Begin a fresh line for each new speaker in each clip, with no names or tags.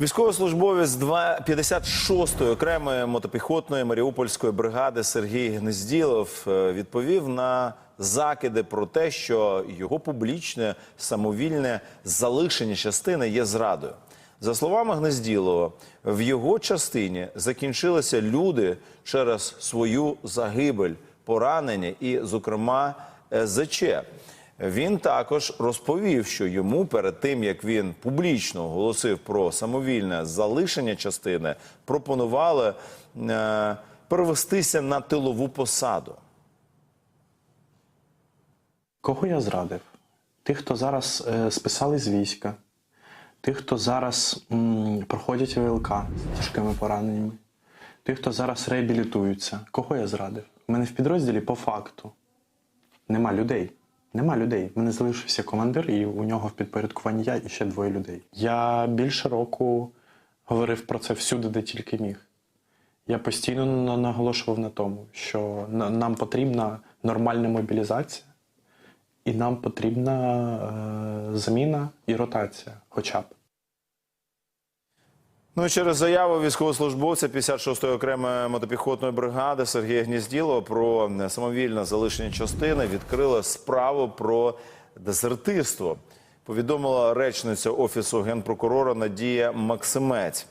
Військовослужбовець 56-ї окремої мотопіхотної маріупольської бригади Сергій Гнезділов е, відповів на закиди про те, що його публічне самовільне залишення частини є зрадою. За словами Гнезділова, в його частині закінчилися люди через свою загибель, поранення і, зокрема, СЗЧ. Він також розповів, що йому перед тим як він публічно оголосив про самовільне залишення частини, пропонували е, перевестися на тилову посаду.
Кого я зрадив? Тих, хто зараз е, списали з війська, тих, хто зараз м, проходять ВЛК з тяжкими пораненнями, тих, хто зараз реабілітуються. Кого я зрадив? У мене в підрозділі по факту нема людей. Нема людей. Мене залишився командир, і у нього в підпорядкуванні я і ще двоє людей. Я більше року говорив про це всюди, де тільки міг. Я постійно наголошував на тому, що нам потрібна нормальна мобілізація, і нам потрібна е, заміна і ротація, хоча б.
Ну через заяву військовослужбовця 56-ї окремої мотопіхотної бригади Сергія Гнізділова про самовільне залишення частини відкрила справу про дезертирство. Повідомила речниця офісу генпрокурора Надія Максимець.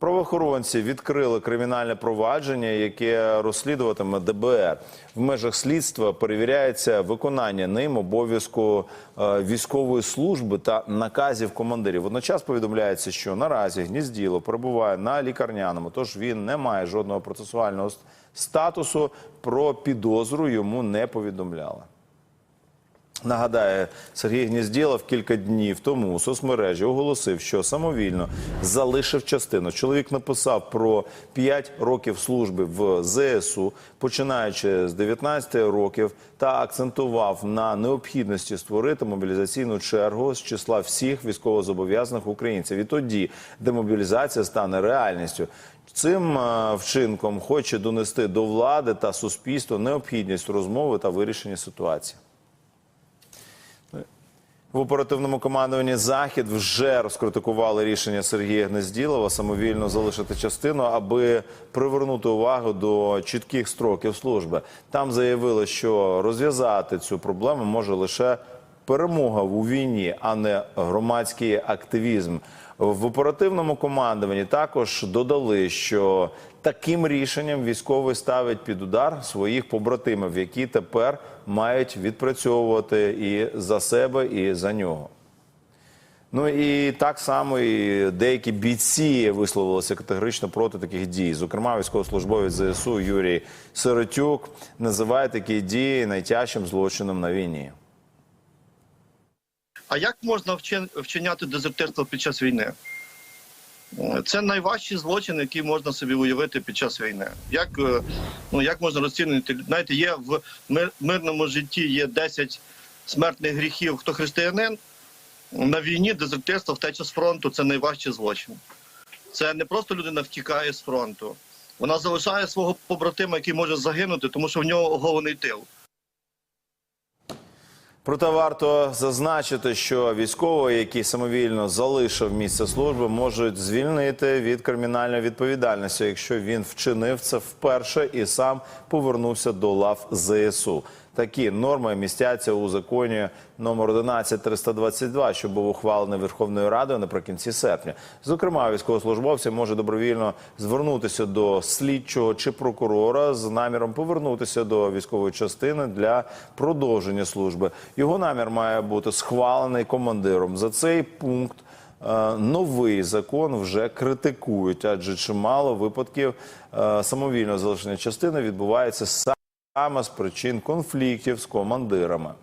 Правоохоронці відкрили кримінальне провадження, яке розслідуватиме ДБР. В межах слідства перевіряється виконання ним обов'язку е, військової служби та наказів командирів. Водночас повідомляється, що наразі гнізділо перебуває на лікарняному, тож він не має жодного процесуального статусу. Про підозру йому не повідомляли. Нагадаю, Сергій Гніздєлов кілька днів тому у соцмережі оголосив, що самовільно залишив частину. Чоловік написав про 5 років служби в ЗСУ, починаючи з 19 років, та акцентував на необхідності створити мобілізаційну чергу з числа всіх військовозобов'язаних українців. І тоді демобілізація стане реальністю. Цим е, вчинком хоче донести до влади та суспільства необхідність розмови та вирішення ситуації. В оперативному командуванні Захід вже розкритикували рішення Сергія Гнезділова самовільно залишити частину, аби привернути увагу до чітких строків служби. Там заявили, що розв'язати цю проблему може лише перемога у війні, а не громадський активізм. В оперативному командуванні також додали, що таким рішенням військовий ставить під удар своїх побратимів, які тепер мають відпрацьовувати і за себе, і за нього. Ну і так само і деякі бійці висловилися категорично проти таких дій. Зокрема, військовослужбовець ЗСУ Юрій Сиротюк називає такі дії найтяжчим злочином на війні.
А як можна вчиняти дезертирство під час війни? Це найважчий злочин, який можна собі уявити під час війни. Як, е, ну, як можна розцінити? Знаєте, є в мир- мирному житті є 10 смертних гріхів, хто християнин. На війні дезертирство, втеча з фронту це найважчий злочин. Це не просто людина втікає з фронту. Вона залишає свого побратима, який може загинути, тому що в нього оголений тил.
Проте варто зазначити, що військовий, який самовільно залишив місце служби, можуть звільнити від кримінальної відповідальності, якщо він вчинив це вперше і сам повернувся до лав ЗСУ. Такі норми містяться у законі номер 11322, що був ухвалений Верховною Радою наприкінці серпня. Зокрема, військовослужбовці може добровільно звернутися до слідчого чи прокурора з наміром повернутися до військової частини для продовження служби. Його намір має бути схвалений командиром. За цей пункт е, новий закон вже критикують, адже чимало випадків е, самовільного залишення частини відбувається саме з причин конфліктів з командирами.